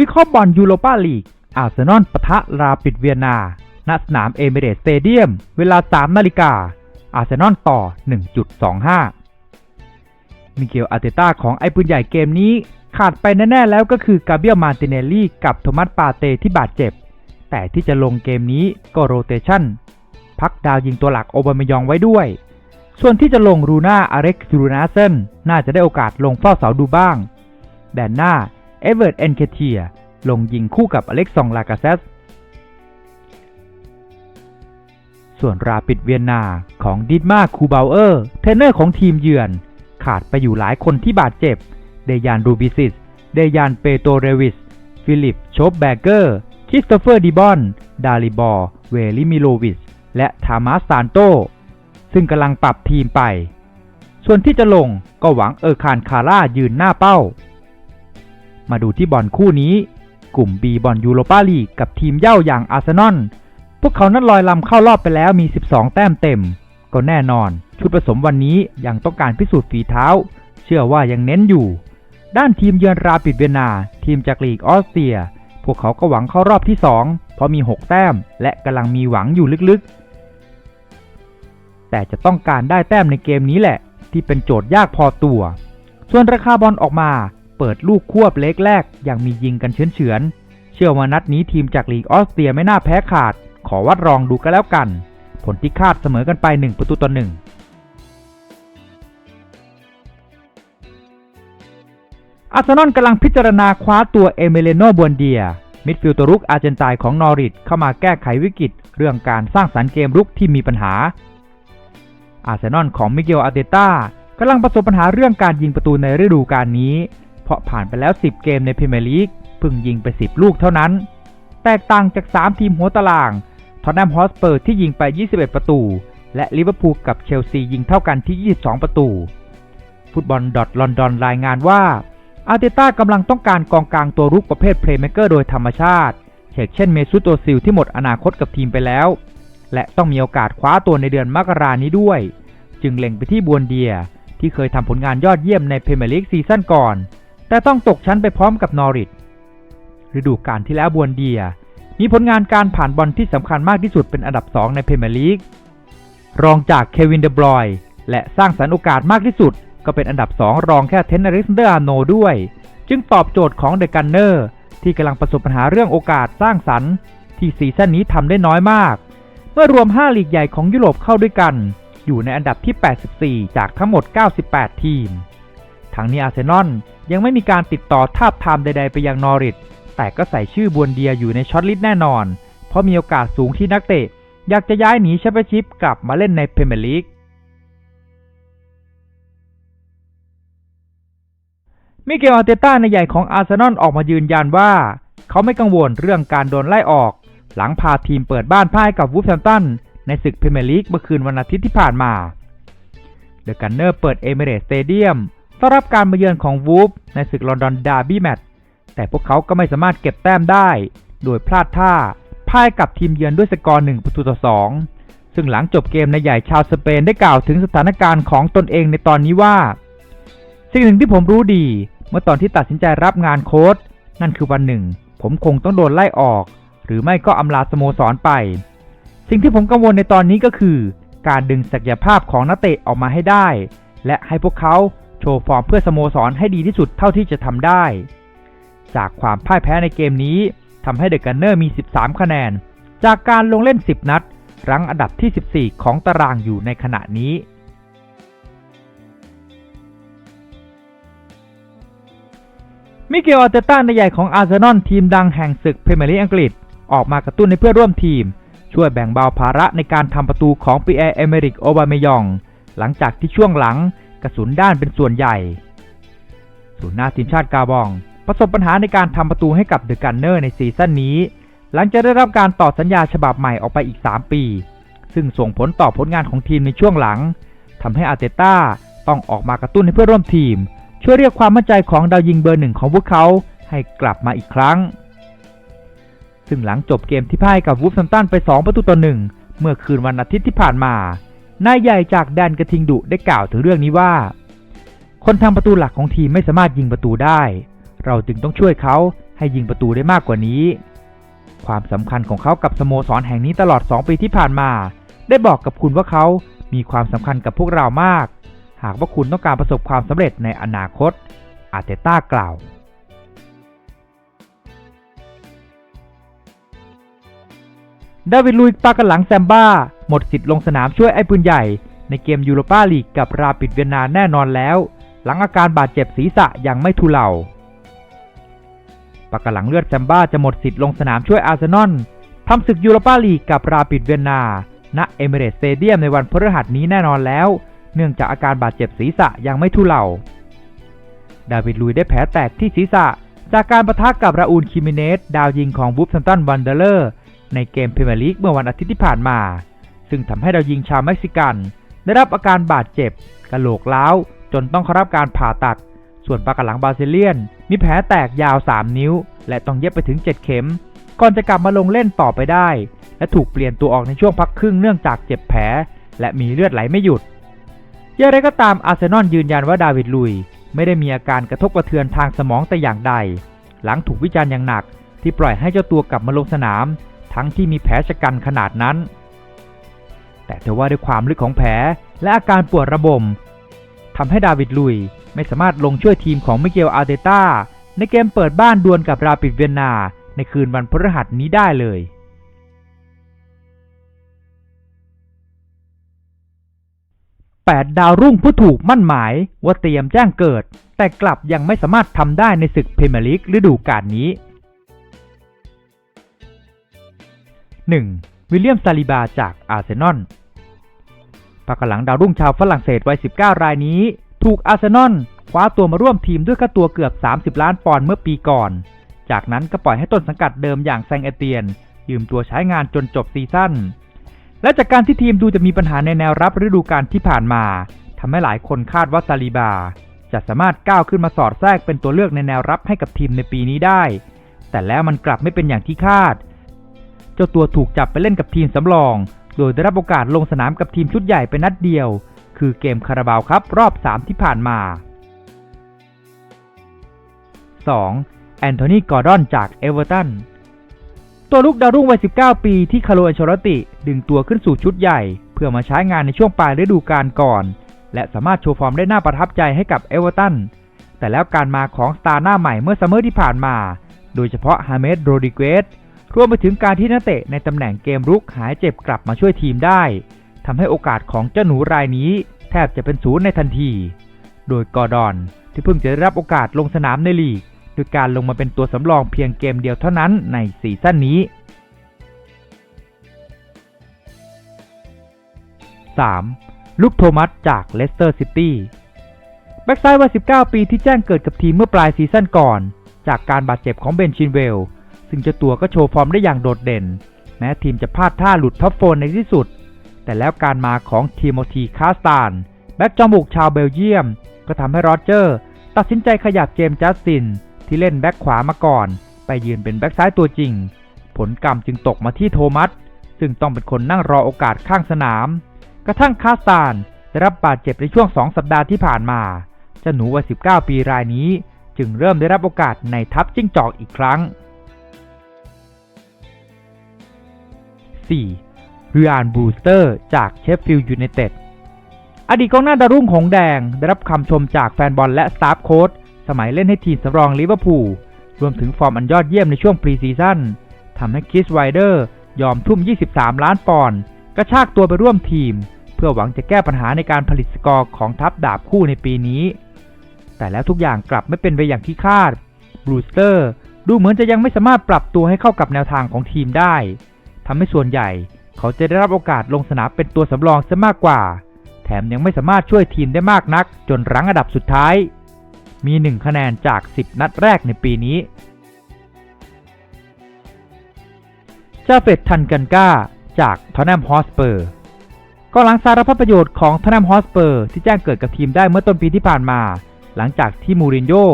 วิเคราะห์บอลยูโรปาลีก อาร์เซนอลปะทะราปิดเวียนนา ณ สนามเอเมเรตสเตเดียม เวลา 3 นาฬิกา อาร์เซนอลต่อ 1.25 มิเกลอาร์เตต้าของไอ้ปืนใหญ่เกมนี้ขาดไปแน่ๆแล้วก็คือกาเบียลมาร์ติเนลลี่กับโทมัสปาเตที่บาดเจ็บ แต่ที่จะลงเกมนี้ก็โรเตชันพักดาวยิงตัวหลักโอบามายองไว้ด้วย ส่วนที่จะลงรูน่าอาเร็กซ์รูนาเซนน่าจะได้โอกาสลงเฝ้าเสาดูบ้าง แดนหน้า เอเวอร์ตเอนเคเทียลงยิงคู่กับอเล็กซองลากาเซสส่วนราปิดเวียนนาของดิดมาคูเบลเออร์เทรนเนอร์ของทีมเยือน ขาดไปอยู่หลายคนที่บาดเจ็บ เดยานรูบิซิส เดยานเปโตเรวิส ฟิลิปโชบแบเกอร์ คริสโตเฟอร์ดิบอน ดาลิบอร์ เวลิมิโลวิส และทามาสซานโต ซึ่งกำลังปรับทีมไป ส่วนที่จะลงก็หวังเออร์คานคาร่ายืนหน้าเป้า มาดูที่บอลคู่นี้ กลุ่ม B บอลยูโรปาลีกกับทีมเย่าอย่างอาร์เซนอล พวกเขานั้นลอยลำเข้ารอบไปแล้วมี 12 แต้มเต็ม ก็แน่นอน ชุดผสมวันนี้ยังต้องการพิสูจน์ฝีเท้า เชื่อว่ายังเน้นอยู่ ด้านทีมเยือนราปิดเวียนา ทีมจากลีกออสเตรีย พวกเขาก็หวังเข้ารอบที่ 2 เพราะมี 6 แต้ม และกำลังมีหวังอยู่ลึกๆ แต่จะต้องการได้แต้มในเกมนี้แหละ ที่เป็นโจทย์ยากพอตัว ส่วนราคาบอลออกมา เปิดลูกควบเล็กแรกอย่างมียิงกันเฉือนๆเชื่อว่านัดนี้ทีมจากลีกออสเตรียไม่น่าแพ้ขาด ขอวัดรองดูกันแล้วกัน ผลที่คาดเสมอกันไป 1 ประตูต่อหนึ่งอาร์เซนอลกำลังพิจารณาคว้าตัวเอเมเลโนบวนเดีย มิดฟิลด์ตัวรุกอาร์เจนตายของนอริทเข้ามาแก้ไขวิกฤต เรื่องการสร้างสรรค์เกมรุกที่มีปัญหา อาร์เซนอลของมิเกลอาร์เตต้ากำลังประสบปัญหาเรื่องการยิงประตูในฤดูกาลนี้ ราะผ่านไปแล้ว 10 เกมในพรีเมียร์ลีกเพิ่งยิงไป 10 ลูกเท่านั้น แตกต่างจาก 3 ทีมหัวตารางทอตแนมฮอสเปอร์ที่ยิงไป 21 ประตู และลิเวอร์พูลกับเชลซียิงเท่ากันที่ 22 ประตู ฟุตบอลดอทลอนดอนรายงานว่าอาร์เตต้ากำลังต้องการกองกลางตัวรุกประเภทเพลย์เม k เกอร์โดยธรรมชาติเช่นเมซุตโตซิลที่หมดอนาคตกับทีมไปแล้ว และต้องมีโอกาสคว้าตัวในเดือนมกรานี้ด้วย จึงเล็งไปที่บวนเดียที่เคยทำผลงานยอดเยี่ยมในพรีเมียร์ลีกซีซั่นก่อน แต่ต้องตกชั้นไปพร้อมกับนอริทฤดูกาลที่แล้วบวนเดีย มีผลงานการผ่านบอลที่สำคัญมากที่สุดเป็นอันดับ 2 ในเพรีเมียร์ลีก รองจากเควินเดบรอยและสร้างสรรค์โอกาสมากที่สุด ก็เป็นอันดับ 2 รองแค่เทนนิสเดอร์อาโนด้วย จึงตอบโจทย์ของเดอะกันเนอร์ที่กำลังประสบปัญหาเรื่องโอกาสสร้างสรรค์ ที่ซีซั่นนี้ทำได้น้อยมาก เมื่อรวม 5 ลีกใหญ่ของยุโรปเข้าด้วยกัน อยู่ในอันดับที่ 84 จากทั้งหมด 98 ทีม ทั้งนี้อาร์เซนอลยังไม่มีการติดต่อทาบทามใด ๆ ไปยังนอริทแต่ก็ใส่ชื่อบวนเดียอยู่ในช็อตลิสต์แน่นอน เพราะมีโอกาสสูงที่นักเตะ อยากจะย้ายหนีแชมเปี้ยนชิพกลับมาเล่นในพรีเมียร์ลีกมิเกลอาร์เตต้าในใหญ่ของอาร์เซนอลออกมายืนยันว่า เขาไม่กังวลเรื่องการโดนไล่ออก หลังพาทีมเปิดบ้านพ่ายกับวูฟแฮมตันในศึกพรีเมียร์ลีกเมื่อคืนวันอาทิตย์ที่ผ่านมาเดอะกันเนอร์เปิดเอเมเรสเตเดียม ต้อนรับการมาเยือนของวูฟในศึกลอนดอนดาร์บี้แมตช์แต่พวกเขาก็ไม่สามารถเก็บแต้มได้ โดยพลาดท่าพ่ายกับทีมเยือนด้วยสกอร์1ประตูต่อ 2 ซึ่งหลังจบเกมในใหญ่ชาวสเปนได้กล่าวถึงสถานการณ์ของตนเองในตอนนี้ว่า สิ่งหนึ่งที่ผมรู้ดี เมื่อตอนที่ตัดสินใจรับงานโค้ชนั่นคือวันหนึ่ง ผมคงต้องโดนไล่ออก หรือไม่ก็อำลาสโมสรไป สิ่งที่ผมกังวลในตอนนี้ก็คือ การดึงศักยภาพของนักเตะออกมาให้ได้ และให้พวกเขา โชว์ฟอร์มเพื่อสโมสรให้ดีที่สุดเท่าที่จะทำได้ จากความพ่ายแพ้ในเกมนี้ทำให้เดอะกันเนอร์มี 13 คะแนน จากการลงเล่น 10 นัด รั้งอันดับที่ 14 ของตารางอยู่ในขณะนี้มิเกลอาร์เตต้าในใหญ่ของอาร์เซนอลทีมดังแห่งศึกพรีเมียร์ลีกอังกฤษ ออกมากระตุ้นในเพื่อนร่วมทีม ช่วยแบ่งเบาภาระในการทำประตูของปีแอร์เอเมริกโอบามยอง หลังจากที่ช่วงหลัง กระสุนด้านเป็นส่วนใหญ่ศูนย์หน้าทีมชาติกาบอง ประสบปัญหาในการทำประตูให้กับเดอะกันเนอร์ในซีซั่นนี้ หลังจากได้รับการต่อสัญญาฉบับใหม่ออกไปอีก 3 ปี ซึ่งส่งผลต่อผลงานของทีมในช่วงหลังทำให้อาร์เตต้าต้องออกมากระตุ้นให้เพื่อนร่วมทีม ช่วยเรียกความมั่นใจของดาวยิงเบอร์หนึ่งของพวกเขาให้กลับมาอีกครั้ง ซึ่งหลังจบเกมที่พ่ายกับวูฟแฮมตันไป 2 ประตูต่อหนึ่งเมื่อคืนวันอาทิตย์ที่ผ่านมา นายใหญ่จากแดนกระทิงดุได้กล่าวถึงเรื่องนี้ว่า คนทำประตูหลักของทีมไม่สามารถยิงประตูได้ เราจึงต้องช่วยเขาให้ยิงประตูได้มากกว่านี้ ความสำคัญของเขากับสโมสรแห่งนี้ตลอด 2 ปีที่ผ่านมา ได้บอกกับคุณว่าเขามีความสำคัญกับพวกเรามาก หากว่าคุณต้องการประสบความสำเร็จในอนาคตอาเตต้ากล่าว ดาวิดลุยปากันหลังแซมบ้า หมดสิทธิ์ลงสนามช่วยไอ้ปืนใหญ่ ในเกมยูโรปาลีกกับราปิดเวียนนาแน่นอนแล้ว หลังอาการบาดเจ็บศีรษะยังไม่ทุเลาปากกหลังเลือดแซมบ้าจะหมดสิทธิ์ลงสนามช่วยอาร์เซนอลทำศึกยูโรปาลีกกับราปิดเวียนนา ณ เอมิเรตสเตเดียมในวันพฤหัสนี้แน่นอนแล้ว เนื่องจากอาการบาดเจ็บศีรษะยังไม่ทุเลา ดาวิดลุยได้แผลแตกที่ศีรษะ จากการประทะกับราอูลคิมิเนสดาวยิงของบูฟซันตันวันเดอร์เลอร์ ในเกมพรีเมียร์ลีกเมื่อวันอาทิตย์ที่ผ่านมา ซึ่งทำให้ดาวยิงชาวเม็กซิกัน ได้รับอาการบาดเจ็บกระโหลกล้าว จนต้องเข้ารับการผ่าตัด ส่วนปากกาหลังบาซิเลียน มีแผลแตกยาว 3 นิ้ว และต้องเย็บไปถึง 7 เข็ม ก่อนจะกลับมาลงเล่นต่อไปได้ และถูกเปลี่ยนตัวออกในช่วงพักครึ่งเนื่องจากเจ็บแผลและมีเลือดไหลไม่หยุดอย่างไรก็ตามอาร์เซนอลยืนยันว่าดาวิดลุยไม่ได้มีอาการกระทบกระเทือนทางสมองแต่อย่างใด หลังถูกวิจารณ์อย่างหนักที่ปล่อยให้เจ้าตัวกลับมาลงสนาม ทั้งที่มีแผลชะกันขนาดนั้น แต่เทว่าด้วยความลึกของแผลและอาการปวดระบมทำให้ดาวิดลุยไม่สามารถลงช่วยทีมของมิเกลอาร์เตต้าในเกมเปิดบ้านดวลกับราปิดเวียนนาในคืนวันพฤหัสนี้ได้เลย8ดาวรุ่งผู้ถูกมั่นหมายว่าเตรียมแจ้งเกิด แต่กลับยังไม่สามารถทำได้ในศึกพรีเมียร์ลีกฤดูกาลนี้ 1. วิลเลียมซาลิบาจากอาร์เซนอลปากหลังดาวรุ่งชาวฝรั่งเศสวัย 19 รายนี้ ถูกอาร์เซนอลคว้าตัวมาร่วมทีมด้วยค่าตัวเกือบ 30 ล้านปอนด์เมื่อปีก่อน จากนั้นก็ปล่อยให้ต้นสังกัดเดิมอย่างแซงเอเตียน ยืมตัวใช้งานจนจบซีซั่น และจากการที่ทีมดูจะมีปัญหาในแนวรับฤดูกาลที่ผ่านมาทำให้หลายคนคาดว่าซาลิบา จะสามารถก้าวขึ้นมาสอดแทรกเป็นตัวเลือกในแนวรับให้กับทีมในปีนี้ได้ แต่แล้วมันกลับไม่เป็นอย่างที่คาดเจ้าตัวถูกจับไปเล่นกับทีมสำรอง โดยได้รับโอกาสลงสนามกับทีมชุดใหญ่เป็นนัดเดียว คือเกมคาราบาวครับรอบ 3 ที่ผ่านมา 2. แอนโทนี กอร์ดอนจากเอเวอร์ตัน ตัวลูกดาวรุ่งวัย 19 ปีที่คาร์โลอันเชลติ ดึงตัวขึ้นสู่ชุดใหญ่ เพื่อมาใช้งานในช่วงปลายฤดูกาลก่อน และสามารถโชว์ฟอร์มได้น่าประทับใจให้กับเอเวอร์ตัน แต่แล้วการมาของสตาร์หน้าใหม่เมื่อซัมเมอร์ที่ผ่านมา โดยเฉพาะฮาเมดโรดิเกส รวมไปถึงการที่นักเตะในตำแหน่งเกมรุกหายเจ็บกลับมาช่วยทีมได้ทำให้โอกาสของเจ้าหนูรายนี้ แทบจะเป็นศูนย์ในทันที โดยกอร์ดอนที่เพิ่งจะได้รับโอกาสลงสนามในลีกโดยการลงมาเป็นตัวสำรองเพียงเกมเดียวเท่านั้นในซีซั่นนี้ 3. ลุคโทมัสจากเลสเตอร์ซิตี้แบ็กไซด์วัย19 ปีที่แจ้งเกิดกับทีมเมื่อปลายซีซั่นก่อน จากการบาดเจ็บของเบนชินเวล ซึ่งเจ้าตัวก็โชว์ฟอร์มได้อย่างโดดเด่น แม้ทีมจะพลาดท่าหลุดท็อปโฟนในที่สุด แต่แล้วการมาของทีโมธีคาสตานแบ็กจอมบุกชาวเบลเยียม ก็ทำให้โรเจอร์ ตัดสินใจขยับเจมส์จัสติน ที่เล่นแบ็กขวามาก่อน ไปยืนเป็นแบ็กซ้ายตัวจริง ผลกรรมจึงตกมาที่โทมัสซึ่งต้องเป็นคนนั่งรอโอกาสข้างสนาม กระทั่งคาสตานได้รับบาดเจ็บในช่วง 2 สัปดาห์ที่ผ่านมาเจ้าหนูวัย19 ปีรายนี้ จึงเริ่มได้รับโอกาสในทัพจิ้งจอกอีกครั้ง 4. ริอานบรูสเตอร์จากเชฟฟิลด์ยูไนเต็ดอดีตกองหน้าดาวรุ่งของแดง ได้รับคำชมจากแฟนบอลและสตาฟโค้ชสมัยเล่นให้ทีมสำรองลิเวอร์พูลรวมถึงฟอร์มอันยอดเยี่ยมในช่วงพรีซีซั่นทำให้คิสไวเดอร์ยอมทุ่ม 23 ล้านปอนด์กระชากตัวไปร่วมทีม เพื่อหวังจะแก้ปัญหาในการผลิตสกอร์ของทัพดาบคู่ในปีนี้ แต่แล้วทุกอย่างกลับไม่เป็นไปอย่างที่คาดบรูสเตอร์ดูเหมือนจะยังไม่สามารถปรับตัวให้เข้ากับแนวทางของทีมได้ ทำให้ส่วนใหญ่ เขาจะได้รับโอกาสลงสนามเป็นตัวสำรองซะมากกว่า แถมยังไม่สามารถช่วยทีมได้มากนัก จนรั้งอันดับสุดท้าย มี 1 คะแนนจาก 10 นัดแรกในปีนี้จาเฟตทันกันก้าจากทอนแนมฮอสเปอร์ก็หลังสารพัดประโยชน์ของทอนแนมฮอสเปอร์ที่แจ้งเกิดกับทีมได้เมื่อต้นปีที่ผ่านมา หลังจากที่มูรินโญ่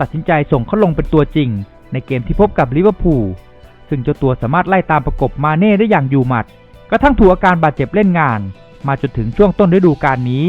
ตัดสินใจส่งเขาลงเป็นตัวจริง ในเกมที่พบกับลิเวอร์พูล ซึ่งเจ้าตัวสามารถไล่ตามประกบมาเน่ได้อย่างอยู่หมัด กระทั่งถูกอาการบาดเจ็บเล่นงาน มาจนถึงช่วงต้นฤดูกาลนี้